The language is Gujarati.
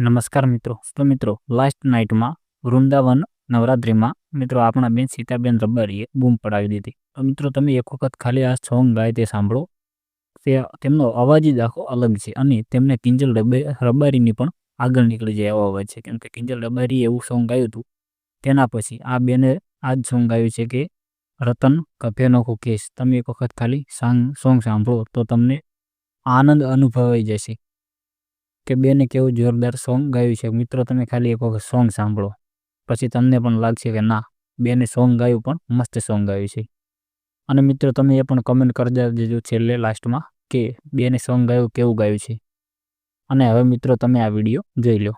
નમસ્કાર મિત્રો. તો મિત્રો લાસ્ટ નાઇટમાં વૃંદાવન નવરાત્રિમાં મિત્રો આપણા બેન સીતાબેન રબારીએ બૂમ પડાવી દીધી. તો મિત્રો, તમે એક વખત ખાલી આ સોંગ ગાય તે સાંભળો. તે તેમનો અવાજ જ આખો અલગ છે અને તેમને કિંજલ રબે- રબારીની પણ આગળ નીકળી જાય એવો અવાજ છે. કેમ કે કિંજલ રબારીએ એવું સોંગ ગાયું હતું. તેના પછી આ બેને આ જ સોંગ ગાયું છે કે, રતન કફેનો કેસ તમે એક વખત ખાલી સોંગ સાંભળો તો તમને આનંદ અનુભવાઈ જશે. કે બેને કેવું જોરદાર સોંગ ગાયું છે. મિત્રો, તમે ખાલી એક વખત સોંગ સાંભળો. પછી તમને પણ લાગશે કે ના, બેને સોંગ ગાયું પણ મસ્ત સોંગ ગાયું છે. અને મિત્રો, તમે એ પણ કમેન્ટ કરી દેજો છેલ્લે લાસ્ટમાં કે બેને સોંગ ગાયું, કેવું ગાયું છે. અને હવે મિત્રો, તમે આ વીડિયો જોઈ લો.